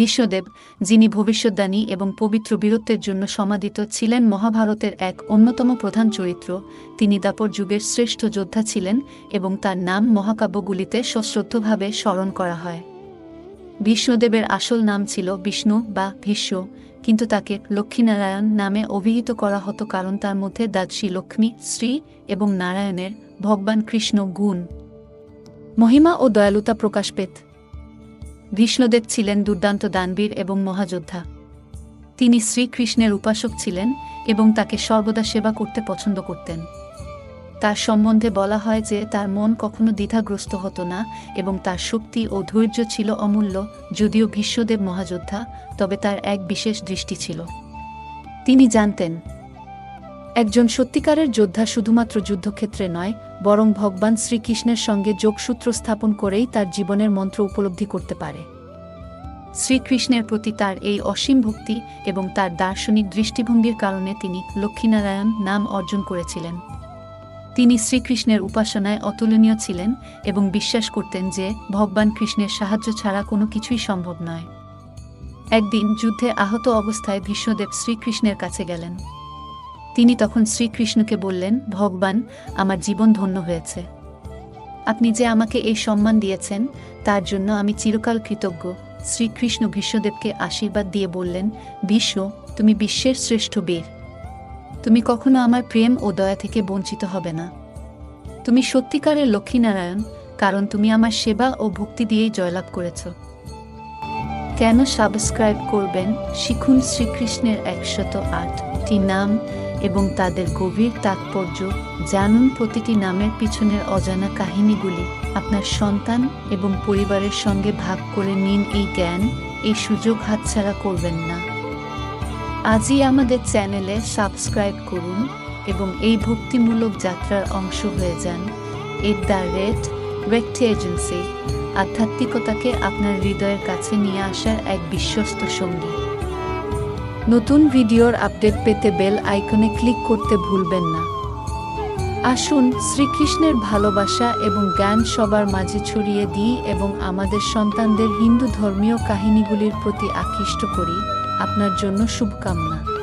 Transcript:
ভীষ্মদেব যিনি ভবিষ্যদ্বাণী এবং পবিত্র বীরত্বের জন্য সমাদিত ছিলেন মহাভারতের এক অন্যতম প্রধান চরিত্র, তিনি দাপর যুগের শ্রেষ্ঠ যোদ্ধা ছিলেন এবং তার নাম মহাকাব্যগুলিতে সশ্রদ্ধভাবে স্মরণ করা হয়। বিষ্ণুদেবের আসল নাম ছিল বিষ্ণু বা ভীষ্ম, কিন্তু তাকে লক্ষ্মীনারায়ণ নামে অভিহিত করা হতো কারণ তার মধ্যে দাদশী লক্ষ্মী, শ্রী এবং নারায়ণের ভগবান কৃষ্ণ গুণ। মহিমা ও দয়ালুতা প্রকাশ পেত। বিষ্ণুদেব ছিলেন দুর্দান্ত দানবীর এবং মহাযোদ্ধা। তিনি শ্রীকৃষ্ণের উপাসক ছিলেন এবং তাকে সর্বদা সেবা করতে পছন্দ করতেন। তার সম্বন্ধে বলা হয় যে তার মন কখনো দ্বিধাগ্রস্ত হতো না এবং তার শক্তি ও ধৈর্য ছিল অমূল্য, যদিও ভীষ্মদেব মহাযোদ্ধা, তবে তার এক বিশেষ দৃষ্টি ছিল। তিনি জানতেন একজন সত্যিকারের যোদ্ধা শুধুমাত্র যুদ্ধক্ষেত্রে নয়, বরং ভগবান শ্রীকৃষ্ণের সঙ্গে যোগসূত্র স্থাপন করেই তার জীবনের মন্ত্র উপলব্ধি করতে পারে। শ্রীকৃষ্ণের প্রতি তার এই অসীম ভক্তি এবং তার দার্শনিক দৃষ্টিভঙ্গির কারণে তিনি লক্ষ্মীনারায়ণ নাম অর্জন করেছিলেন। তিনি শ্রীকৃষ্ণের উপাসনায় অতুলনীয় ছিলেন এবং বিশ্বাস করতেন যে ভগবান কৃষ্ণের সাহায্য ছাড়া কোনো কিছুই সম্ভব নয়। একদিন যুদ্ধে আহত অবস্থায় ভীষ্মদেব শ্রীকৃষ্ণের কাছে গেলেন। তিনি তখন শ্রীকৃষ্ণকে বললেন, ভগবান, আমার জীবন ধন্য হয়েছে। আপনি যে আমাকে এই সম্মান দিয়েছেন, তার জন্য আমি চিরকাল কৃতজ্ঞ। শ্রীকৃষ্ণ ভীষ্মদেবকে আশীর্বাদ দিয়ে বললেন বিশ্ব তুমি বিশ্বের শ্রেষ্ঠ বীর। তুমি কখনো আমার প্রেম ও দয়া থেকে বঞ্চিত হবে না। তুমি সত্যিকারের লক্ষ্মীনারায়ণ, কারণ তুমি আমার সেবা ও ভক্তি দিয়েই জয়লাভ করেছ। কেন সাবস্ক্রাইব করবেন? শিখুন শ্রীকৃষ্ণের একশত আটটি নাম? এবং তাদের গভীর তাৎপর্য জানুন প্রতিটি নামের পিছনের অজানা কাহিনীগুলি আপনার সন্তান এবং পরিবারের সঙ্গে ভাগ করে নিন এই জ্ঞান, এই সুযোগ হাতছাড়া করবেন না। আজই আমাদের চ্যানেলে সাবস্ক্রাইব করুন এবং এই ভক্তিমূলক যাত্রার অংশ হয়ে যান। এট দ্য রেট রেক্টি এজেন্সি আধ্যাত্মিকতাকে আপনার হৃদয়ের কাছে নিয়ে আসার এক বিশ্বস্ত সঙ্গী। নতুন ভিডিওর আপডেট পেতে বেল আইকনে ক্লিক করতে ভুলবেন না। আসুন শ্রীকৃষ্ণের ভালোবাসা এবং জ্ঞান সবার মাঝে ছড়িয়ে দিই এবং আমাদের সন্তানদের হিন্দু ধর্মীয় কাহিনীগুলির প্রতি আকৃষ্ট করি। আপনার জন্য শুভকামনা।